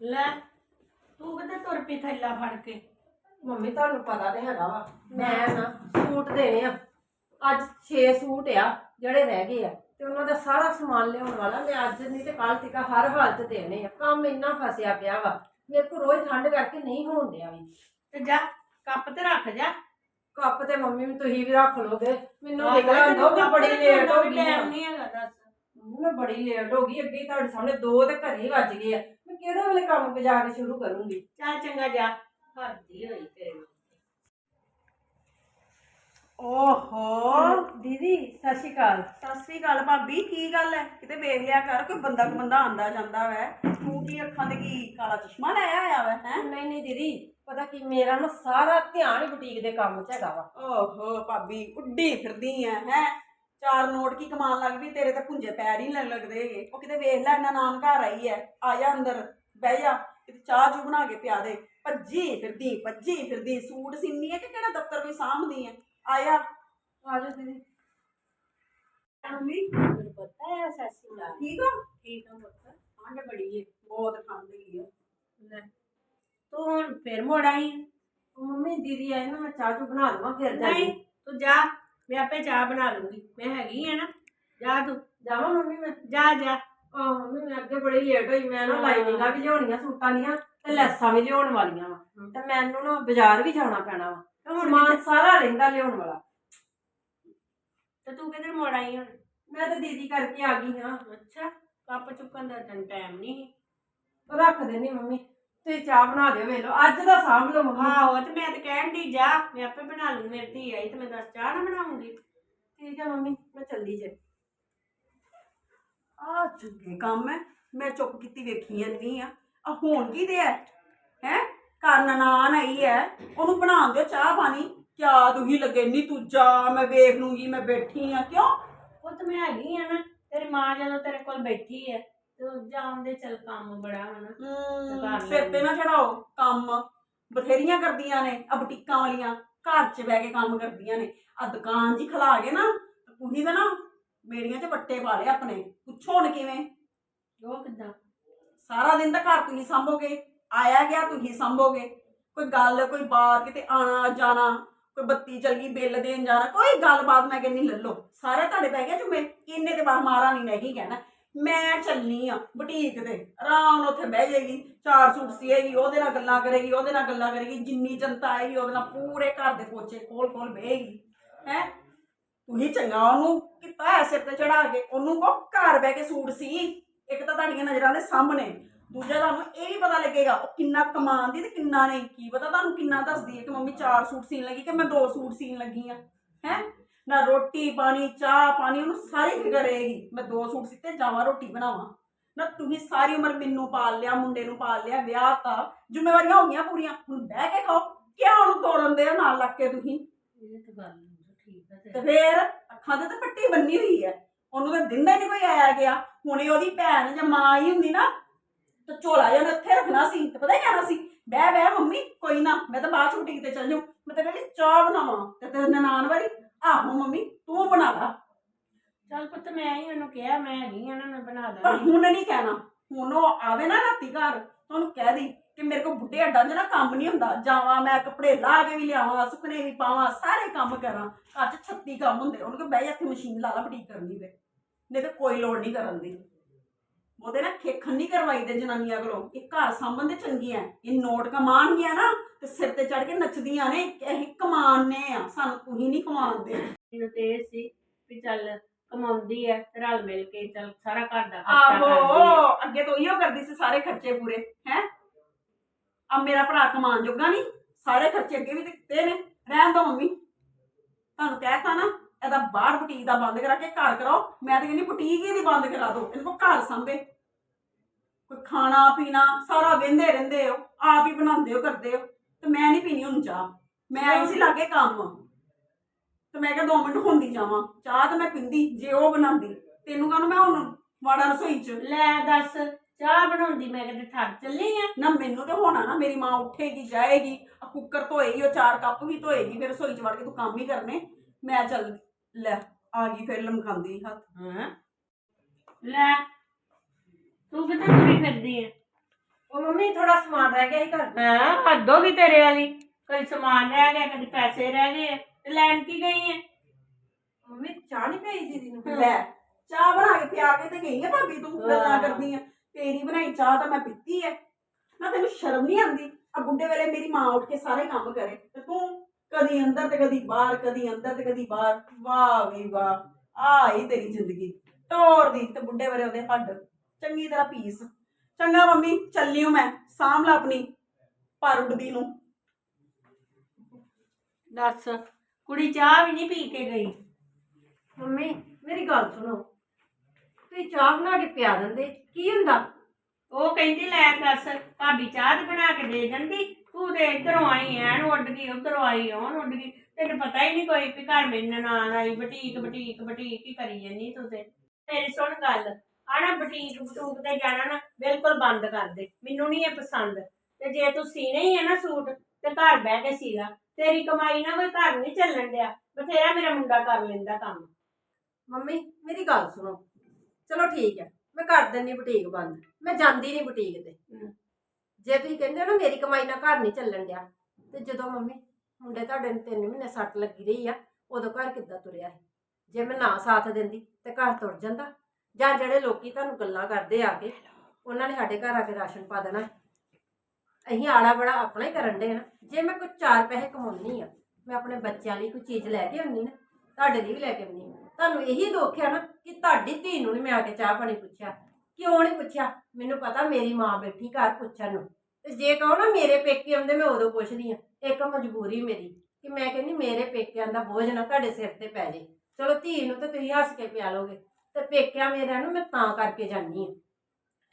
ਲੈ ਤੂੰ ਕਿਤੇ ਤੁਰ ਪਈ ਥੈਲਾ ਫੜ ਕੇ? ਮੰਮੀ ਤੁਹਾਨੂੰ ਪਤਾ ਤੇ ਹੈਗਾ ਵਾ ਮੈਂ ਨਾ ਸੂਟ ਦੇਣੇ ਆ। ਅੱਜ 6 ਸੂਟ ਆ ਜਿਹੜੇ ਰਹਿ ਗਏ ਆ। ਤੇ ਉਹਨਾਂ ਦਾ ਸਾਰਾ ਸਮਾਨ ਲਿਆਉਣ ਵਾਲਾ ਮੈਂ ਅੱਜ ਨਹੀਂ ਤੇ ਕੱਲ ਤੱਕ ਹਰ ਹਾਲਤ ਦੇਣੇ ਆ। ਕੰਮ ਇੰਨਾ ਫਸਿਆ ਪਿਆ ਵਾ ਮੇਰੇ ਕੋਲ ਰੋਜ਼ ਠੰਡ ਕਰਕੇ ਨਹੀਂ ਹੋਣ ਡਿਆ ਵੀ। ਤੇ ਜਾ ਕੱਪ ਤੇ ਰੱਖ ਜਾ। ਕੱਪ ਤੇ ਮੰਮੀ ਵੀ ਤੁਸੀਂ ਵੀ ਰੱਖ ਲੋਗੇ ਮੈਨੂੰ ਨਿਕਲਣ ਦੋ ਮੈਂ ਬੜੀ ਲੇਟ ਹੋ ਗਈ ਆ। ਟਾਈਮ ਨਹੀਂ ਹੈਗਾ ਦੱਸ। ਮੰਮੀ, ਮੈਂ ਬੜੀ ਲੇਟ ਹੋ ਗਈ ਅੱਗੇ ਤੁਹਾਡੇ ਸਾਹਮਣੇ ਦੋ ਤੇ ਘਰੇ ਵੱਜ ਗਏ ਆ। ਮੈਂ ਕਿਹੜੇ ਵੇਲੇ ਕੰਮ ਬਜਾ ਕੇ ਸ਼ੁਰੂ ਕਰੂੰਗੀ? ਚੱਲ ਚੰਗਾ ਜਾ ਹੱਦੀ ਹੋਈ ਤੇਰੇ ਨਾਲ। ਓਹੋ। ਦੀਦੀ ਸਤਿ ਸ਼੍ਰੀ ਅਕਾਲ। ਸਤਿ ਸ੍ਰੀ ਅਕਾਲ ਭਾਬੀ ਕੀ ਗੱਲ ਹੈ ਕਿਤੇ ਵੇਖ ਲਿਆ ਕਰ ਕੋਈ ਬੰਦਾ ਕੋ ਬੰਦਾ ਆਂਦਾ ਜਾਂਦਾ ਵੈ। ਤੂੰ ਕੀ ਅੱਖਾਂ ਤੇ ਕੀ ਕਾਲਾ ਚਸ਼ਮਾ ਲਾਇਆ ਹੋਇਆ ਵੈ ਹੈ? ਨਹੀਂ ਨਹੀਂ ਦੀਦੀ ਪਤਾ ਕੀ ਮੇਰਾ ਨਾ ਸਾਰਾ ਧਿਆਨ ਹੀ ਬੁਟੀਕ ਦੇ ਕੰਮ 'ਚ ਹੈਗਾ ਵਾ। ਓਹੋ ਭਾਬੀ ਉੱਡੀ ਫਿਰਦੀ ਐ ਹੈ? ਚਾਰ ਨੋਟ ਕੀ ਕਮਾਨ ਲੱਗ ਵੀ ਤੇਰੇ ਤਾਂ ਪੁੰਜੇ ਪੈਰ ਹੀ ਨੀ ਲੱਗਦੇ ਹੈਗੇ। ਉਹ ਕਿਤੇ ਵੇਖ ਲੈ ਇਹਨਾਂ ਨਾਨ ਘਰ ਆਈ ਐ। ਆ ਜਾ ਅੰਦਰ ਬਹਿ ਜਾ ਕਿਤੇ ਚਾਹ ਚੂ ਬਣਾ ਕੇ ਪਿਆ ਦੇ। ਭੱਜੀ ਫਿਰਦੀ ਭੱਜੀ ਫਿਰਦੀ ਸੂਟ ਸਿੰਨੀ ਐ ਕਿ ਕਿਹੜਾ ਦਫ਼ਤਰ ਕੋਈ ਸਾਂਭਦੀ ਐ? ਆਇਆ ਆ ਜਾਓ ਦੀਦੀ। ਮੰਮੀ? ਮੈਨੂੰ ਪਤਾ ਹੈ ਸੱਸੀ ਠੀਕ ਹੋ ਠੀਕ ਆ ਪੁੱਤ। ਠੰਡ ਬੜੀ ਹੈ ਬਹੁਤ ਠੰਡ ਹੈਗੀ ਐ ਲੈ ਤੂੰ ਹੁਣ ਫੇਰ ਮੋੜ ਆਈ ਹੈ। ਮੰਮੀ ਦੀਦੀ ਆਏ ਨਾ ਮੈਂ ਚਾਹ ਚੂ ਬਣਾ ਲਵਾਂ ਫਿਰ ਜਾ ਨਹੀਂ ਤੂੰ ਜਾ। ਮੈਂ ਆਪੇ ਚਾਹ ਬਣਾ ਲੂੰਗੀ। ਮੈਂ ਹੈਗੀ ਆ ਨਾ। ਜਾ ਤੂੰ। ਜਾਵਾਂ ਮੰਮੀ ਮੈਂ। ਜਾ ਜਾ। ਆ ਮੰਮੀ ਮੈਂ ਅੱਗੇ ਬੜੀ ਲੇਟ ਹੋਈ। ਮੈਂ ਨਾ। ਲਾਈਨਿੰਗਾਂ ਵੀ ਲਿਆਉਣੀਆਂ ਸੂਟਾਂ ਦੀਆਂ ਤੇ ਲੈਸਾਂ ਵੀ ਲਿਆਉਣ ਵਾਲੀਆਂ ਵਾ। ਤੇ ਮੈਨੂੰ ਨਾ ਬਾਜ਼ਾਰ ਵੀ ਜਾਣਾ ਪੈਣਾ ਵਾ। ਤੇ ਹੁਣ ਸਮਾਨ ਸਾਰਾ ਰਹਿੰਦਾ ਲਿਆਉਣ ਵਾਲਾ। ਤੇ ਤੂੰ ਕਿਧਰ ਮੋੜ ਆਈ ਹੁਣ? ਮੈਂ ਤਾਂ ਦੀਦੀ ਕਰਕੇ ਆ ਗਈ ਹਾਂ। ਅੱਛਾ ਕੱਪ ਚੁੱਕਣ ਦਾ ਟਾਈਮ ਨਹੀਂ ਰੱਖ ਦੇਣੀ ਮੰਮੀ। ਤੁਸੀਂ ਚਾਹ ਬਣਾ ਦਿਓ ਵੇਖ ਲਓ। ਅੱਜ ਦਾ ਸਾਂਭ ਲਓ ਮੰਮੀ। ਆਹੋ ਤੇ ਮੈਂ ਤਾਂ ਕਹਿਣ ਦੀ ਜਾ ਮੈਂ ਆਪੇ ਬਣਾ ਲੂੰ ਮੇਰੀ ਧੀ ਆਈ ਤੇ ਮੈਂ ਦੱਸ ਚਾਹ ਨਾ ਬਣਾਉਂਗੀ। ਠੀਕ ਹੈ ਮੰਮੀ ਮੈਂ ਚੱਲੀ ਜੇ। ਆ ਚੁੱਕੇ ਕੰਮ ਹੈ ਮੈਂ ਚੁੱਪ ਕੀਤੀ ਵੇਖੀ ਜਾਂਦੀ ਆ। ਆ ਹੋਣ ਕੀ ਦੇ ਹੈ ਹੈ? ਘਰ ਨਨਾਣ ਆਈ ਹੈ ਉਹਨੂੰ ਬਣਾਉਣ ਦਿਓ ਚਾਹ ਪਾਣੀ। ਕਿਆ ਤੁਸੀਂ ਲੱਗੇ ਨਹੀਂ ਤੂੰ ਜਾ ਮੈਂ ਵੇਖ ਲੂੰਗੀ ਮੈਂ ਬੈਠੀ ਆ। ਕਿਉਂ? ਉਹ ਤਾਂ ਮੈਂ ਹੈਗੀ ਆ ਨਾ। ਤੇਰੀ ਮਾਂ ਜਦੋਂ ਤੇਰੇ ਕੋਲ ਬੈਠੀ ਹੈ ਤੇ ਉਹ ਚਲ ਕੰਮ ਬੜਾ ਹਨਾ ਹਮ, ਸਿਰ ਤੇ ਨਾ ਚੜਾਓ ਕੰਮ। ਬਥੇਰੀਆਂ ਕਰਦੀਆਂ ਨੇ ਆ ਬੁਟੀਕਾਂ ਵਾਲੀਆਂ। ਘਰ 'ਚ ਬਹਿ ਕੇ ਕੰਮ ਕਰਦੀਆਂ ਨੇ। ਆ ਦੁਕਾਨ ਜੀ ਖਲਾ ਕੇ ਨਾ ਤੁਸੀਂ ਤਾਂ ਨਾ ਮੇੜੀਆਂ 'ਚ ਵੱਟੇ ਪਾ ਲਏ ਆਪਣੇ। ਪੁੱਛੋ ਹੁਣ ਕਿਵੇਂ? ਉਹ ਕਿੱਦਾਂ? ਸਾਰਾ ਦਿਨ ਤਾਂ ਘਰ ਤੁਸੀਂ ਸੰਭੋਗੇ ਆਇਆ ਗਿਆ ਤੁਸੀਂ ਸੰਭੋਗੇ। ਕੋਈ ਗੱਲ ਕੋਈ ਬਾਤ ਕਿਤੇ ਆਣਾ ਜਾਣਾ ਕੋਈ ਬੱਤੀ ਚਲ ਗਈ ਬਿੱਲ ਦੇਣ ਜਾਣਾ ਕੋਈ ਗੱਲਬਾਤ ਮੈਂ ਕਹਿੰਦੀ ਲੱਲੋ ਸਾਰੇ ਤੁਹਾਡੇ ਪੈ ਗਿਆ ਜੁਮੇ ਇੰਨੇ ਤੇ ਬਾਹ ਮਾਰਾ ਨਹੀਂ ਨਹੀਂ ਕਹਿਣਾ। ਮੈਂ ਚੱਲਨੀ ਆ ਬੁਟੀਕ ਤੇ, ਆਰਾਮ ਨਾਲ ਉੱਥੇ ਬਹਿ ਜਾਏਗੀ, ਚਾਰ ਸੂਟ ਸੀਏਗੀ, ਉਹਦੇ ਨਾਲ ਗੱਲਾਂ ਕਰੇਗੀ, ਉਹਦੇ ਨਾਲ ਗੱਲਾਂ ਕਰੇਗੀ, ਜਿੰਨੀ ਜਨਤਾ ਆਏਗੀ, ਉਹਦੇ ਨਾਲ ਪੂਰੇ ਘਰ ਦੇ ਪੋਚੇ ਖੋਲ ਖੋਲ ਬਹਿਗੀ ਹੈ? ਤੁਸੀਂ ਚੰਗਾ ਉਹਨੂੰ ਕੀਤਾ ਹੈ ਸਿਰ ਤੇ ਚੜਾ ਕੇ, ਉਹਨੂੰ ਕੋ ਘਰ ਬਹਿ ਕੇ ਸੂਟ ਸੀ। ਇੱਕ ਤਾਂ ਤੁਹਾਡੀਆਂ ਨਜ਼ਰਾਂ ਦੇ ਸਾਹਮਣੇ, ਦੂਜਾ ਤੁਹਾਨੂੰ ਇਹ ਵੀ ਪਤਾ ਲੱਗੇਗਾ, ਉਹ ਕਿੰਨਾ ਕਮਾਉਂਦੀ ਤੇ ਕਿੰਨਾ ਨਹੀਂ, ਕੀ ਪਤਾ ਤੁਹਾਨੂੰ ਕਿੰਨਾ ਦੱਸਦੀ ਹੈ ਕਿ ਮੰਮੀ ਚਾਰ ਸੂਟ ਸੀਨ ਲੱਗੀ ਕਿ ਮੈਂ ਦੋ ਸੂਟ ਸੀਨ ਲੱਗੀ ਆ, ਹੈ? ਨਾ ਰੋਟੀ ਪਾਣੀ ਚਾਹ ਪਾਣੀ ਉਹਨੂੰ ਸਾਰੀ ਫਿਕਰ ਰਹੇਗੀ। ਮੈਂ ਦੋ ਸੂਟ ਸੀਤੇ ਜਾਵਾਂ ਰੋਟੀ ਬਣਾਵਾਂ। ਨਾ ਤੁਸੀਂ ਸਾਰੀ ਉਮਰ ਮੈਨੂੰ ਪਾਲ ਲਿਆ ਮੁੰਡੇ ਨੂੰ ਪਾਲ ਲਿਆ ਵਿਆਹ ਤਾਂ ਜ਼ਿੰਮੇਵਾਰੀਆਂ ਹੋ ਗਈਆਂ ਪੂਰੀਆਂ। ਹੁਣ ਬਹਿ ਕੇ ਖਾਓ। ਕਿਆ ਉਹਨੂੰ ਤੋਰਨ ਦੇ ਹੋ ਨਾਲ ਲੱਗ ਕੇ ਤੁਸੀਂ? ਇਹ ਤਾਂ ਗੱਲ ਠੀਕ ਹੈ ਤੇ ਫੇਰ ਅੱਖਾਂ ਤੇ ਤਾਂ ਪੱਟੀ ਬੰਨੀ ਹੋਈ ਹੈ। ਉਹਨੂੰ ਤਾਂ ਦਿੰਦਾ ਹੀ ਨਹੀਂ ਕੋਈ ਆਇਆ ਗਿਆ। ਹੁਣੇ ਉਹਦੀ ਭੈਣ ਜਾਂ ਮਾਂ ਆਈ ਹੁੰਦੀ ਨਾ ਤੇ ਝੋਲਾ ਜਿਹਾ ਇੱਥੇ ਰੱਖਣਾ ਸੀ ਤੇ ਪਤਾ ਹੀ ਕਹਿਣਾ ਸੀ ਬਹਿ ਬਹਿ ਮੰਮੀ ਕੋਈ ਨਾ ਮੈਂ ਤਾਂ ਬਾਅਦ ਛੁੱਟੀ ਤੇ ਚੱਲ ਜਾਊ। ਮੈਂ ਤਾਂ ਕਹਿੰਦੀ ਚਾਹ ਬਣਾਵਾਂ ਤੇ ਤੇਰੇ ਨਨਾਣ ਵਾਰੀ ਆਹੋ ਮੰਮੀ ਤੂੰ ਬਣਾ ਲਾ। ਚੱਲ ਪੁੱਤ ਮੈਂ ਹੀ ਉਹਨੂੰ ਕਿਹਾ ਮੈਂ ਹੈਗੀ ਆ ਨਾ ਮੈਂ ਬਣਾ ਪਰ ਦਾਂਗੀ ਹੁਣ ਨਹੀਂ ਕਹਿਣਾ। ਹੁਣ ਉਹ ਆਵੇ ਨਾ ਰਾਤੀ ਘਰ ਤੁਹਾਨੂੰ ਕਹਿ ਦੀ ਕਿ ਮੇਰੇ ਕੋਲ ਬੁੱਢੇ ਅੱਡਾਂ 'ਚ ਨਾ ਕੰਮ ਨਹੀਂ ਹੁੰਦਾ। ਜਾਵਾਂ ਮੈਂ ਕੱਪੜੇ ਲਾ ਕੇ ਵੀ ਲਿਆਵਾਂ ਸੁੱਕਣੇ ਵੀ ਪਾਵਾਂ ਸਾਰੇ ਕੰਮ ਕਰਾਂ। ਘਰ 'ਚ 36 ਕੰਮ ਹੁੰਦੇ ਉਹਨੂੰ ਕਿ ਬਹਿ ਜਾ ਇੱਥੇ ਮਸ਼ੀਨ ਲਾ ਲਾ ਬਟੀਕ ਕਰਨੀ ਤੇ। ਨਹੀਂ ਤੇ ਕੋਈ ਲੋੜ ਨਹੀਂ ਕਰਨ ਦੀ। ਉਹਦੇ ਨਾਲ ਖੇਖਣ ਨਹੀਂ ਕਰਵਾਈ ਦੇ ਜਨਾਨੀਆਂ ਕੋਲੋਂ। ਇਹ ਘਰ ਦੇ ਚੰਗੀਆਂ ਇਹ ਨੋਟ ਕਮਾਣਗੀਆਂ ਨਾ ਤੇ ਸਿਰ ਤੇ ਚੜ ਕੇ ਨੱਚਦੀਆਂ ਨੇ ਕਿ ਅਸੀਂ ਕਮਾਉਂਦੇ ਆ। ਸਾਨੂੰ ਤੁਸੀਂ ਨਹੀਂ ਕਮਾਉਂਦੇ। ਮੈਨੂੰ ਤੇ ਇਹ ਸੀ ਵੀ ਚੱਲ ਕਮਾਉਂਦੀ ਤੇ ਰਲ ਮਿਲ ਕੇ ਚੱਲ ਸਾਰਾ ਘਰ ਦਾ ਖਰਚਾ ਕਰਦੀ ਹੈ ਆਹੋ ਅੱਗੇ ਤੋਂ ਇਹੀਓ ਕਰਦੀ ਸੀ ਸਾਰੇ ਖਰਚੇ ਪੂਰੇ ਹੈ? ਆ ਮੇਰਾ ਭਰਾ ਕਮਾਨ ਜੋਗਾ ਨਹੀਂ ਸਾਰੇ ਖਰਚੇ ਅੱਗੇ ਵੀ ਦਿੱਤੇ ਨੇ। ਰਹਿਣ ਦੋ ਮੰਮੀ। ਤੁਹਾਨੂੰ ਕਹਿਤਾ ਨਾ ਇਹਦਾ ਬਾਹਰ ਬੁਟੀਕ ਦਾ ਬੰਦ ਕਰਾ ਕੇ ਘਰ ਕਰਾਓ। ਮੈਂ ਤਾਂ ਕਹਿੰਦੀ ਬੁਟੀਕ ਹੀ ਦੀ ਬੰਦ ਕਰਾ ਦਿਓ ਇਹਨੂੰ ਕੋ ਘਰ ਸੰਭੇ। ਕੋਈ ਖਾਣਾ ਪੀਣਾ ਸਾਰਾ ਵਹਿੰਦੇ ਰਹਿੰਦੇ ਹੋ ਆਪ ਹੀ ਬਣਾਉਂਦੇ ਹੋ ਕਰਦੇ ਹੋ। ਤੇ ਮੈਂ ਨਹੀਂ ਪੀਣੀ ਹੁਣ ਚਾਹ। ਮੈਂ ਆਈ ਸੀ ਲਾਗੇ ਕੰਮ ਤੇ ਮੈਂ ਕਿਹਾ 2 ਮਿੰਟ ਹੁੰਦੀ ਜਾਵਾਂ। ਚਾਹ ਤਾਂ ਮੈਂ ਪਿੰਦੀ ਜੇ ਉਹ ਬਣਾਉਂਦੀ ਤੈਨੂੰ ਕਹਿੰਦਾ ਮੈਂ ਹੁਣ ਵਾੜਾ ਰਸੋਈ ਚ? ਲੈ ਦੱਸ ਚਾਹ ਬਣਾਉਂਦੀ ਮੈਂ ਕਿਤੇ ਥੱਕ ਚੱਲੀ ਆ। ਨਾ ਮੈਨੂੰ ਤੇ ਹੋਣਾ ਨਾ ਮੇਰੀ ਮਾਂ ਉੱਠੇਗੀ ਜਾਏਗੀ ਆ ਕੁੱਕਰ ਧੋਏਗੀ ਉਹ ਚਾਰ ਕੱਪ ਵੀ ਧੋਏਗੀ ਫਿਰ ਰਸੋਈ ਚ ਵੜ ਕੇ ਤੂੰ ਕੰਮ ਹੀ ਕਰਨੇ। ਮੈਂ ਚੱਲ ਲੈ ਆ ਗਈ ਫਿਰ ਲਮਕਾਉਂਦੀ ਹੱਥ। ਹਾਂ। ਲੈ ਤੂੰ ਕਿੱਥੇ ਤੁਰੀ ਫਿਰਦੀ ਹੈ ਉਹ ਮੰਮੀ ਥੋੜਾ ਸਮਾਨ ਰਹਿ ਗਿਆ ਸੀ ਘਰ ਹਾਂ ਹੱਦ ਹੋ ਗਈ ਤੇਰੇ ਵਾਲੀ। ਕਦੀ ਸਮਾਨ ਰਹਿ ਗਿਆ ਕਦੀ ਪੈਸੇ ਰਹਿ ਗਏ। ਤੇ ਲੈਣ ਕੀ ਗਈ ਹੈ ਮੰਮੀ ਚਾਹ ਨਹੀਂ ਪਈ ਦੀਦੀ ਨੂੰ? ਲੈ ਚਾਹ ਬਣਾ ਕੇ ਪਿਆ ਕੇ ਤੇ ਗਈ ਆ ਭਾਬੀ ਤੂੰ ਗੱਲਾਂ। ਕਰਦੀ ਆ ਤੇਰੀ ਬਣਾਈ ਚਾਹ ਤਾਂ ਮੈਂ ਪੀਤੀ ਐ। ਨਾ ਤੈਨੂੰ ਸ਼ਰਮ ਨਹੀਂ ਆਉਂਦੀ? ਆ ਬੁੱਢੇ ਵੇਲੇ ਮੇਰੀ ਮਾਂ ਉੱਠ ਕੇ ਸਾਰੇ ਕੰਮ ਕਰੇ। ਤੇ ਤੂੰ ਕਦੀ ਅੰਦਰ ਤੇ ਕਦੀ ਬਾਹਰ ਕਦੀ ਅੰਦਰ ਤੇ ਕਦੀ ਬਾਹਰ। ਵਾਹ ਵੀ ਵਾਹ ਆ ਹੀ ਤੇਰੀ ਜ਼ਿੰਦਗੀ। ਟੋਰ ਦੀ ਤੇ ਬੁੱਢੇ ਵੇਲੇ ਉਹਦੇ ਹੱਡ। ਚੰਗੀ ਤਰ੍ਹਾਂ ਪੀਸ। ਚੰਗਾ ਮੰਮੀ ਚੱਲਿਓ ਮੈਂ ਸਾਂਭ ਲਾ ਆਪਣੀ ਪਰ ਉੱਡਦੀ ਨੂੰ। ਦੱਸ ਕੁੜੀ ਚਾਹ ਵੀ ਨਹੀਂ ਪੀ ਕੇ ਗਈ? ਮੰਮੀ ਮੇਰੀ ਗੱਲ ਸੁਣੋ। ਤੁਸੀਂ ਚਾਹ ਬਣਾ ਕੇ ਪਿਆ ਦਿੰਦੇ ਕੀ ਹੁੰਦਾ? ਉਹ ਕਹਿੰਦੀ, ਲੈ ਦੱਸ, ਭਾਬੀ ਚਾਹ ਤੇ ਬਣਾ ਕੇ ਦੇ ਦਿੰਦੀ ਤੂੰ ਤੇ ਇਧਰੋਂ ਆਈ, ਐਨ ਉੱਡ ਗਈ, ਉਧਰੋਂ ਆਈ ਉਹਨ ਉੱਡ ਗਈ। ਤੈਨੂੰ ਪਤਾ ਹੀ ਨਹੀਂ ਕੋਈ ਵੀ ਘਰ ਮੇਰੀ ਨਨਾਣ ਆਈ, ਬਟੀਕ ਬਟੀਕ ਬਟੀਕ ਹੀ ਕਰੀ ਜਾਨੀ ਤੂੰ ਤੇ। ਮੇਰੀ ਸੁਣ ਗੱਲ ਆਣਾ ਬਟੀਕ, ਬਟੂਕ ਤੇ ਜਾਣਾ ਨਾ ਬਿਲਕੁਲ ਬੰਦ ਕਰ ਦੇ। ਮੈਨੂੰ ਨਹੀਂ ਇਹ ਪਸੰਦ। ਤੇ ਜੇ ਤੂੰ ਸੀਨੇ ਹੀ ਹੈ ਨਾ ਸੂਟ, ਤੇ ਘਰ ਬਹਿ ਕੇ ਸੀ ਲਾ ਤੇਰੀ ਕਮਾਈ ਨਾ ਕੋਈ ਘਰ ਨਹੀਂ ਚੱਲਣ ਡਿਆ। ਬਥੇਰਾ ਮੇਰਾ ਮੁੰਡਾ ਕਰ ਲੈਂਦਾ ਕੰਮ। ਮੰਮੀ, ਮੇਰੀ ਗੱਲ ਸੁਣੋ। ਚਲੋ ਠੀਕ ਹੈ। ਮੈਂ ਕਰ ਦਿੰਨੀ ਬੁਟੀਕ ਬੰਦ ਮੈਂ ਜਾਂਦੀ ਨਹੀਂ ਬੁਟੀਕ ਤੇ। ਜੇ ਤੁਸੀਂ ਕਹਿੰਦੇ ਹੋ ਨਾ ਮੇਰੀ ਕਮਾਈ ਨਾਲ ਘਰ ਨਹੀਂ ਚੱਲਣ ਡਿਆ ਤੇ ਜਦੋਂ ਮੰਮੀ ਮੁੰਡੇ ਤੁਹਾਡੇ ਨੂੰ ਤਿੰਨ ਮਹੀਨੇ ਸੱਟ ਲੱਗੀ ਰਹੀ ਆ ਉਦੋਂ ਘਰ ਕਿੱਦਾਂ ਤੁਰਿਆ ਸੀ? ਜੇ ਮੈਂ ਨਾ ਸਾਥ ਦਿੰਦੀ ਤੇ ਘਰ ਤੁਰ ਜਾਂਦਾ। ਜਾਂ ਜਿਹੜੇ ਲੋਕੀ ਤੁਹਾਨੂੰ ਗੱਲਾਂ ਕਰਦੇ ਆ ਕੇ ਉਹਨਾਂ ਨੇ ਸਾਡੇ ਘਰ ਆ ਕੇ ਰਾਸ਼ਨ ਪਾ ਦੇਣਾ। ਅਸੀਂ ਆਲਾ ਬੜਾ ਆਪਣਾ ਹੀ ਕਰਨ ਦੇ ਨਾ। ਜੇ ਮੈਂ ਕੋਈ ਚਾਰ ਪੈਸੇ ਕਮਾਉਣੀ ਆ ਮੈਂ ਆਪਣੇ ਬੱਚਿਆਂ ਲਈ ਕੋਈ ਚੀਜ਼ ਲੈ ਕੇ ਆਉਣੀ ਨਾ ਤੁਹਾਡੇ ਲਈ ਵੀ ਲੈ ਕੇ ਆਉਣੀ ਤੁਹਾਨੂੰ ਇਹੀ ਦੁੱਖ ਹੈ ਨਾ ਕਿ ਤੁਹਾਡੀ ਧੀ ਨੂੰ ਨੀ ਮੈਂ ਆ ਕੇ ਚਾਹ ਪਾਣੀ ਪੁੱਛਿਆ। ਕਿਉਂ ਨਹੀਂ ਪੁੱਛਿਆ? ਮੈਨੂੰ ਪਤਾ ਮੇਰੀ ਮਾਂ ਬੈਠੀ ਘਰ ਪੁੱਛਣ ਨੂੰ। ਤੇ ਜੇ ਕਹੋ ਨਾ ਮੇਰੇ ਪੇਕੇ ਆਉਂਦੇ ਮੈਂ ਉਦੋਂ ਪੁੱਛਦੀ ਆ ਇੱਕ ਮਜਬੂਰੀ ਮੇਰੀ ਕਿ ਮੈਂ ਕਹਿੰਦੀ ਮੇਰੇ ਪੇਕਿਆਂ ਦਾ ਬੋਝ ਨਾ ਤੁਹਾਡੇ ਸਿਰ ਤੇ ਪੈ ਜੇ। ਚਲੋ ਧੀ ਨੂੰ ਤਾਂ ਤੁਸੀਂ ਹੱਸ ਕੇ ਪਿਆ ਲੋਗੇ ਤੇ ਪੇਕਿਆਂ ਮੇਰਿਆਂ ਨੂੰ ਮੈਂ ਤਾਂ ਕਰਕੇ ਜਾਨੀ ਆ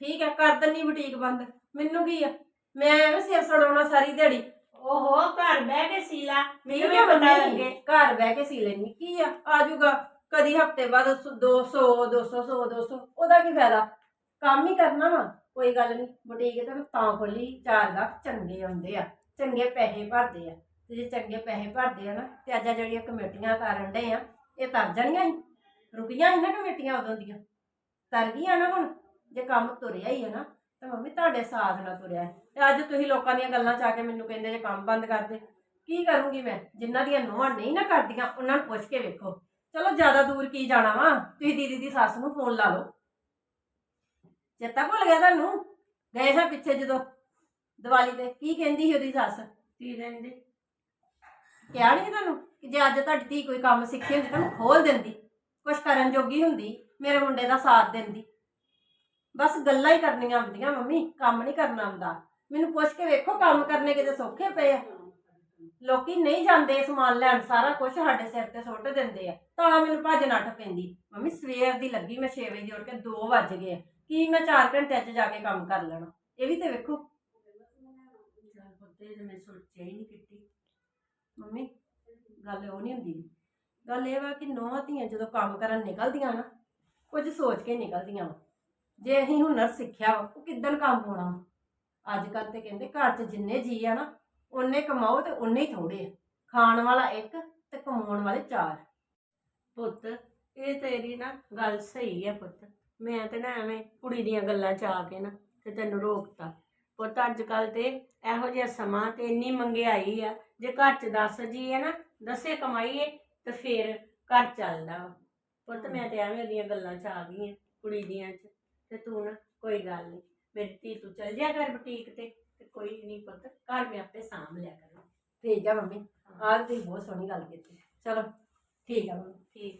ਠੀਕ ਹੈ ਕਰ ਦਿੰਨੀ ਬੁਟੀਕ ਬੰਦ। ਮੈਨੂੰ ਕੀ ਆ? ਮੈਂ ਐਵੇਂ ਸਿਰ ਸੜਾਉਣਾ ਸਾਰੀ ਦਿਹਾੜੀ ਓਹੋ ਘਰ ਬਹਿ ਕੇ ਸੀ ਲਾ। ਮੈਨੂੰ ਠੀਕ ਵੀ ਹੈ ਪਤਾ ਲੱਗੇ ਘਰ ਬਹਿ ਕੇ ਸੀ ਲੈਣੀ ਕੀ ਆ? ਆਜੂਗਾ ਕਦੀ ਹਫ਼ਤੇ ਬਾਅਦ 200 200 100 200 ਉਹਦਾ ਕੀ ਫਾਇਦਾ? ਕੰਮ ਹੀ ਕਰਨਾ ਵਾ। ਕੋਈ ਗੱਲ ਨਹੀਂ। ਬੁਟੀਕ ਤੇ ਮੈਂ ਤਾਂ ਖੋਲੀ। ਚਾਰ ਦਾ ਚੰਗੇ ਆਉਂਦੇ ਆ। ਚੰਗੇ ਪੈਸੇ ਭਰਦੇ ਆ। ਤੇ ਜੇ ਚੰਗੇ ਪੈਸੇ ਭਰਦੇ ਆ ਨਾ ਤੇ ਅੱਜ ਜਿਹੜੀਆਂ ਕਮੇਟੀਆਂ ਕਰਨ ਡੇ ਆ ਇਹ ਤਰ ਜਾਣੀਆਂ ਸੀ। ਰੁਕੀਆਂ ਸੀ ਨਾ ਕਮੇਟੀਆਂ ਉਦੋਂ ਦੀਆਂ। ਤਰ ਗਈਆਂ ਨਾ ਹੁਣ। ਜੇ ਕੰਮ ਤੁਰਿਆ ਹੀ ਹੈ ਨਾ ਤਾਂ ਮੰਮੀ ਤੁਹਾਡੇ ਸਾਥ ਨਾਲ ਤੁਰਿਆ। ਤੇ ਅੱਜ ਤੁਸੀਂ ਲੋਕਾਂ ਦੀਆਂ ਗੱਲਾਂ ਚ ਆ ਕੇ ਮੈਨੂੰ ਕਹਿੰਦੇ ਜੇ ਕੰਮ ਬੰਦ ਕਰ ਦੇ। ਕੀ ਕਰੂੰਗੀ ਮੈਂ? ਜਿਨ੍ਹਾਂ ਦੀਆਂ ਨੂੰਹਾਂ ਨਹੀਂ ਨਾ ਕਰਦੀਆਂ ਉਹਨਾਂ ਨੂੰ ਪੁੱਛ ਕੇ ਵੇਖੋ। ਚਲੋ ਜ਼ਿਆਦਾ ਦੂਰ ਕੀ ਜਾਣਾ ਵਾ? ਤੁਸੀਂ ਦੀਦੀ ਦੀ ਸੱਸ ਨੂੰ ਫੋਨ ਲਾ ਲਓ। ਚੇਤਾ ਭੁੱਲ ਗਿਆ ਤੁਹਾਨੂੰ? ਗਏ ਸਾਂ ਪਿੱਛੇ ਜਦੋਂ ਦੀਵਾਲੀ ਤੇ। ਕੀ ਕਹਿੰਦੀ ਸੀ ਉਹਦੀ ਸੱਸ? ਕੀ ਕਹਿੰਦੇ? ਕਿਹਾ ਨਹੀਂ ਤੁਹਾਨੂੰ ਕਿ ਜੇ ਅੱਜ ਤੁਹਾਡੀ ਧੀ ਕੋਈ ਕੰਮ ਸਿੱਖੀ ਹੁੰਦੀ ਤੁਹਾਨੂੰ ਖੋਲ ਦਿੰਦੀ। ਕੁਛ ਕਰਨ ਜੋਗੀ ਹੁੰਦੀ ਮੇਰੇ ਮੁੰਡੇ ਦਾ ਸਾਥ ਦਿੰਦੀ। ਬਸ ਗੱਲਾਂ ਹੀ ਕਰਨੀਆਂ ਹੁੰਦੀਆਂ ਮੰਮੀ, ਕੰਮ ਨਹੀਂ ਕਰਨਾ ਹੁੰਦਾ ਮੈਨੂੰ ਪੁੱਛ ਕੇ ਵੇਖੋ ਕੰਮ ਕਰਨੇ ਕਿਤੇ ਸੌਖੇ ਪਏ ਆ। ਲੋਕੀ ਨਹੀਂ ਜਾਂਦੇ ਸਮਾਨ ਲੈਣ, ਸਾਰਾ ਕੁਝ ਸਾਡੇ ਸਿਰ ਤੇ ਸੁੱਟ ਦਿੰਦੇ ਆ। ਤਾਂ ਮੈਨੂੰ ਭੱਜ ਨੱਠ ਪੈਂਦੀ। ਮੰਮੀ, ਸਵੇਰ ਦੀ ਲੱਗੀ ਮੈਂ 6 ਵਜੇ ਉੱਠ ਕੇ 2 ਵੱਜ ਗਏ ਕੀ ਮੈਂ 4 ਘੰਟੇ ਚ ਜਾ ਕੇ ਕੰਮ ਕਰ ਲੈਣਾ? ਇਹ ਵੀ ਤੇ ਵੇਖੋ। ਤੇ ਮੈਂ ਸੋਚਿਆ ਹੀ ਨਹੀਂ ਕਿੱਟੀ ਮੰਮੀ, ਗੱਲ ਉਹ ਨਹੀਂ ਹੁੰਦੀ। ਗੱਲ ਇਹ ਵਾ ਕਿ ਨੌਂ ਧੀਆਂ ਜਦੋਂ ਕੰਮ ਕਰਨ ਨਿਕਲਦੀਆਂ ਨਾ, ਕੁਝ ਸੋਚ ਕੇ ਨਿਕਲਦੀਆਂ ਵਾ। ਜੇ ਅਸੀਂ ਹੁਨਰ ਸਿੱਖਿਆ ਵਾ, ਉਹ ਕਿੱਦਣ ਕੰਮ ਹੋਣਾ ਵਾ? ਅੱਜ ਕੱਲ ਤੇ ਕਹਿੰਦੇ ਘਰ 'ਚ ਜਿੰਨੇ ਜੀ ਆ ਨਾ, ਉਹਨੇ ਕਮਾਓ ਤੇ ਉਹਨੇ ਹੀ ਥੋੜੇ ਆ। ਖਾਣ ਵਾਲਾ ਇੱਕ ਤੇ ਕਮਾਉਣ ਵਾਲੇ ਚਾਰ। ਪੁੱਤ, ਇਹ ਤੇਰੀ ਨਾ ਗੱਲ ਸਹੀ ਹੈ ਪੁੱਤ। ਮੈਂ ਤੇ ਨਾ ਐਵੇਂ ਕੁੜੀ ਦੀਆਂ ਗੱਲਾਂ ਚ ਆ ਕੇ ਨਾ ਤੇ ਤੈਨੂੰ ਰੋਕਤਾ। ਪੁੱਤ ਅੱਜ ਕੱਲ ਤੇ ਇਹੋ ਜਿਹਾ ਸਮਾਂ ਤੇ ਇੰਨੀ ਮੰਗਿਆਈ ਆ, ਜੇ ਘਰ ਚ ਦੱਸ ਜੀ ਹੈ ਨਾ, ਦੱਸੇ ਕਮਾਈਏ ਤੇ ਫੇਰ ਘਰ ਚੱਲਦਾ ਵਾ। ਪੁੱਤ, ਮੈਂ ਤੇ ਐਵੇਂ ਉਹਦੀਆਂ ਗੱਲਾਂ ਚ ਆ ਗਈ ਆ ਕੁੜੀ ਦੀਆਂ ਚ। ਤੇ ਤੂੰ ਨਾ ਕੋਈ ਗੱਲ ਨਹੀਂ ਮੇਰੀ ਧੀ ਤੂੰ ਚੱਲ ਜਾ ਕਰ ਬੁਟੀਕ ਤੇ ਤੇ ਕੋਈ ਨਹੀਂ ਪੁੱਤ ਘਰ ਮੈਂ ਆਪੇ ਸਾਂਭ ਲਿਆ ਕਰਾਂ ਠੀਕ ਆ ਮੰਮੀ ਆਹ ਤੁਸੀਂ ਬਹੁਤ ਸੋਹਣੀ ਗੱਲ ਕੀਤੀ। ਚਲੋ ਠੀਕ ਆ ਮੰਮੀ। ਠੀਕ ਆ।